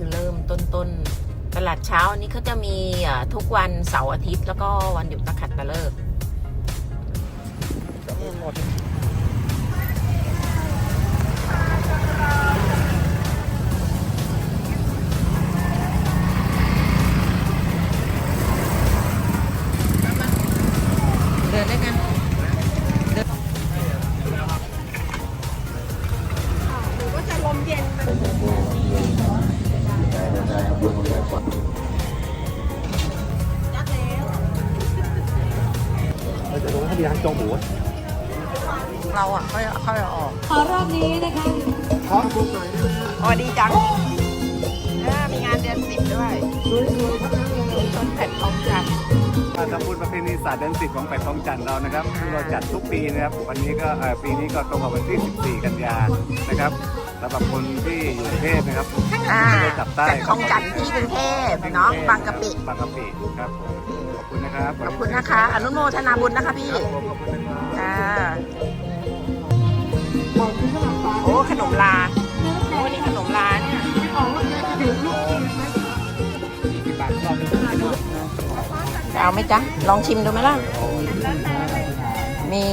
คือเริ่มต้นต้นตลาดเช้าอันนี้เขาจะมีทุกวันเสาร์อาทิตย์ แล้วก็วันหยุดนักขัดตฤกษ์เดินด้วยกันหนู ยัดแล้วเราจะดูให้ดีทางจงหมู เราอะค่อยค่อยเอาออกขอรอบนี้นะคะพร้อมคุณหน่อยอ๋อดีจังอ่ามีงานเดือนสิบด้วยต้นแผ่นทองจันทร์การทำบุญประเพณีศาสตร์เดือนสิบของแปดทองจันทร์เรานะครับที่เราจัดทุกปีนะครับ วันนี้ก็เอ่อปีนี้ก็ตรงกับวันที่ 14 กันยานะครับสำหรับคนที่อยู่กรุงเทพนะครับอ่าไม่ได้จับใต้แผ่นทองจันทร์ที่กรุงเท พเนาะบางกะปิบางกะปิครับผมขอบคุณนะครับขอบคุณนะคะ อนุโมทนาบุญนะคะพี่ครับผมขอบคุณนะครับค่ะโอ้ขนมลาโอ้นี่ขนมลาเนี่ยที่บางรอบนึงจะเอาไหมจ๊ะ ลองชิมดูไหมล่ะ มี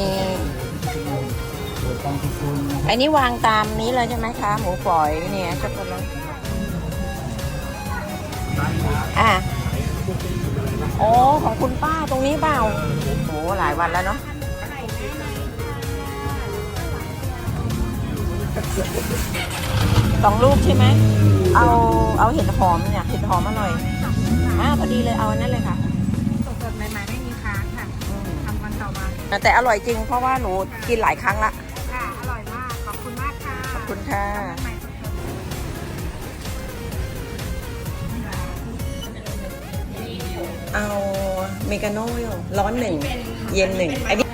อันนี้วางตามนี้เลยใช่ไหมคะ หมูฝอยเนี่ยช็อกโกแลต อะโอ้ของคุณป้าตรงนี้เปล่าโอ้หลายวันแล้วเนาะสองลูกใช่ไหม เอาเอาเห็ดหอมเนี่ยเห็ดหอมมาหน่อยอ่าพอดีเลยเอาอันนั้นเลยค่ะสดๆใหม่ๆไม่มีค้างค่ะอืมทำวันต่อวันแต่อร่อยจริงเพราะว่าหนูกินหลายครั้งละค่ะ อร่อยมาก ขอบคุณมากค่ะ ขอบคุณค่ะ เอาเมกาโน่ร้อนหนึ่ง เย็นหนึ่งอันนี้